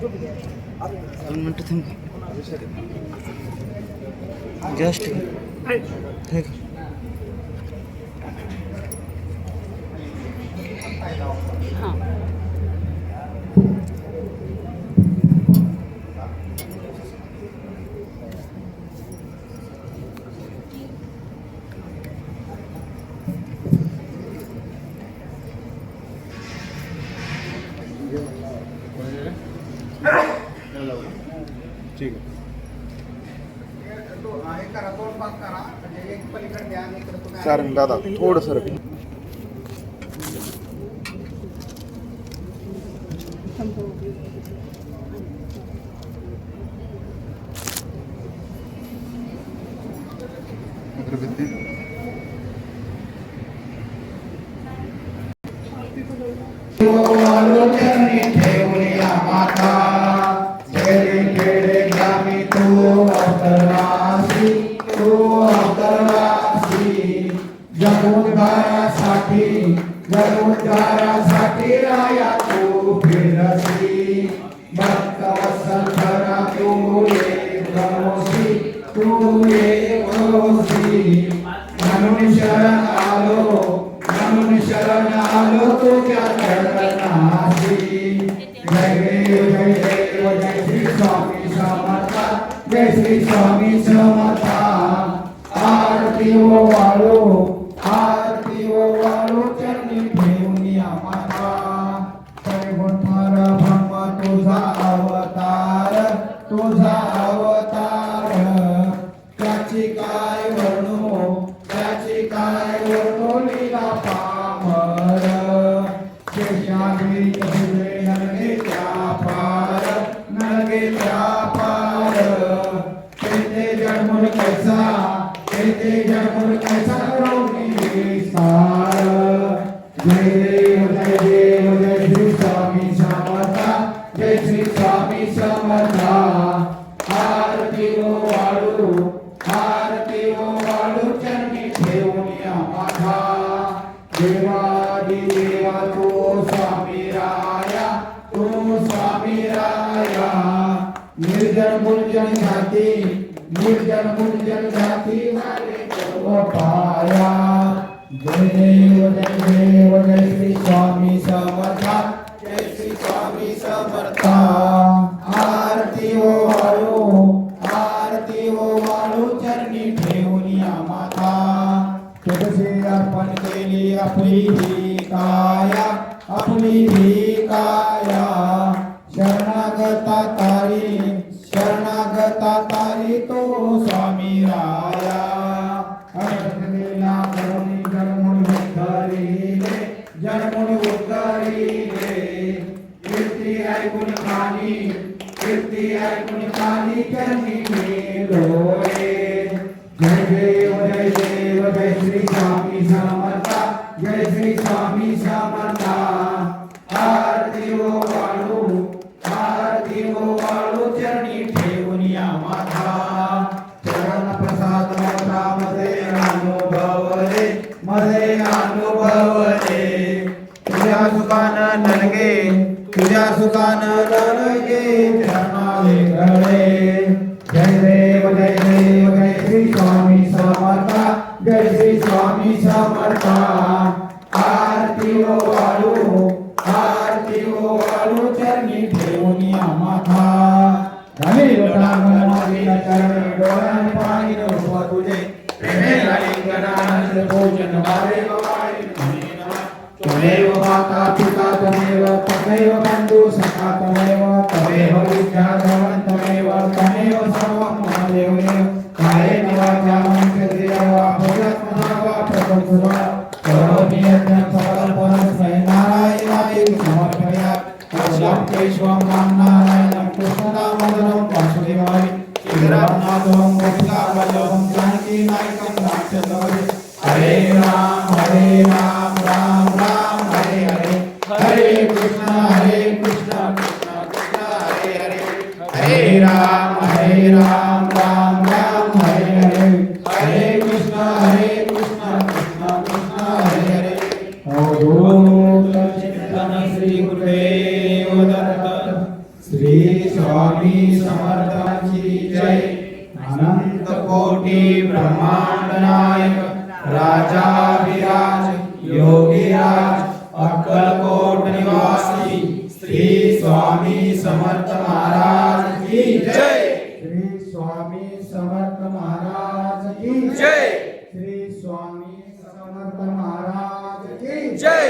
One minute, thank you. Just. Hey. Thank ठीक आहे सारंग दादा थोडं सर अगरबत्ती जगोद्धारासाठी जगोद्धारासाठी राया तू फिरसी भक्त वत्सलधरा तू ये भरोसी तू ये भरोसी. म्हणून शरण आलो, म्हणून शरण आलो तुझ्या चरणाशी. जय देव जय जय श्री स्वामी समर्था, जय श्री स्वामी समर्था. आरती वाळो आरती ओ चरणी ठेवून माता वैकुंठार ब्रह्म तुझा अवतार तुझा अवतार त्याची काय वर्णो त्याची काय वर्णो लीला पामर शेषाग्री तू स्वामी स्वामी निर्जन गुंजन जाती निर्जन गुंजन वाले सर्व पाया। जय देव जय देव, जय श्री स्वामी समर्था, जय श्री स्वामी समर्था। आरती ओ वाळू आरती ओ वाळू चरणी ठेवून माता। तुझे अर्पण केली आपली ही काया आपली ही काया शरणागता तारी शरणागता तारी तो स्वामी राया जन्मुन जय देव जय देव, जय श्री स्वामी समर्था, जय श्री स्वामी समर्था। सुखानं नलगे चरणाले गळे जय देव जय देव, जय श्री स्वामी समर्था। जय श्री स्वामी समर्था। आरती ओ वाळू आरती ओ वाळू चरणी ठेवून या माथा धनी लोटांगणातील चरणी डोळ्याने पाणी नव तुझे। प्रेमे लिंगनानंद भोजन वारे वारे त्वमेव माता पिता त्वमेव तमेव জয়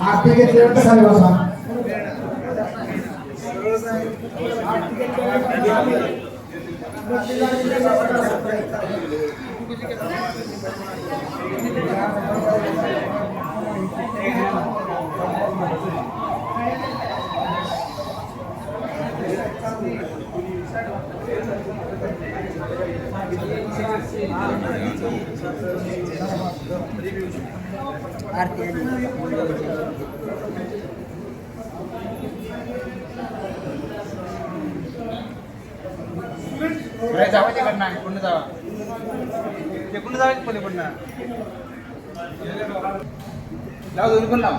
আর Thank you. जावा ते करणार पूर्ण जावा ते पूर्ण जावा पहिले पडणार लावा दोन्ही पण लावा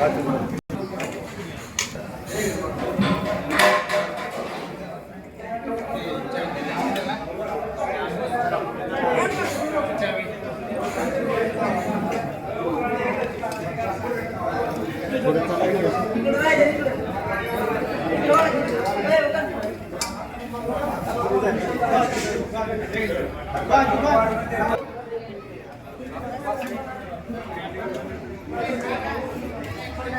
Vai, vai!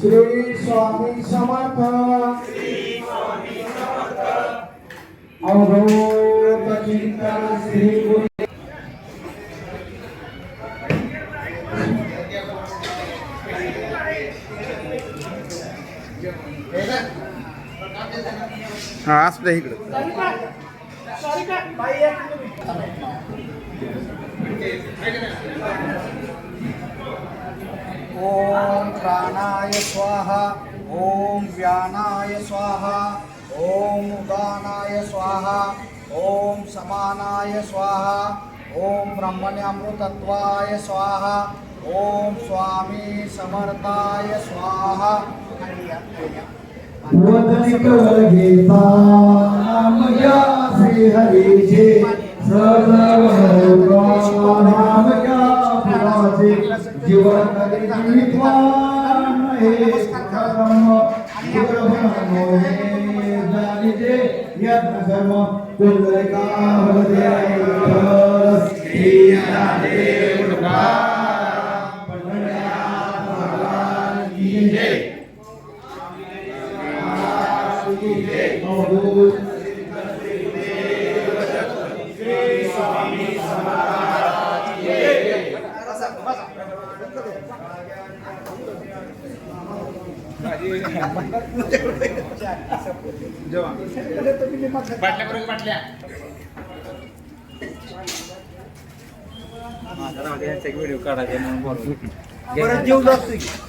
श्री स्वामी समर्थ। अवधूत चिंतन श्री गुरु हा असं द्या इकडं. ओम प्राणाय स्वाहा, ओम व्यानाय स्वाहा, ओम उदानाय स्वाहा, ओम समानाय स्वाहा, ओम ब्रह्मण्यामृतत्वाय स्वाहा, ओम स्वामी समर्थाय स्वाहा। वदनिक घेता नाम या श्री हरीचे सर्व नाम या पुराचे जीवन करी जीवित्वान हे कर्म गुरब्रह्मो हे जानिते यज्ञ कर्म कुंडलिका हृदय श्री राधे भगवान की व्हिडिओ काढायचे म्हणून जीव लागतो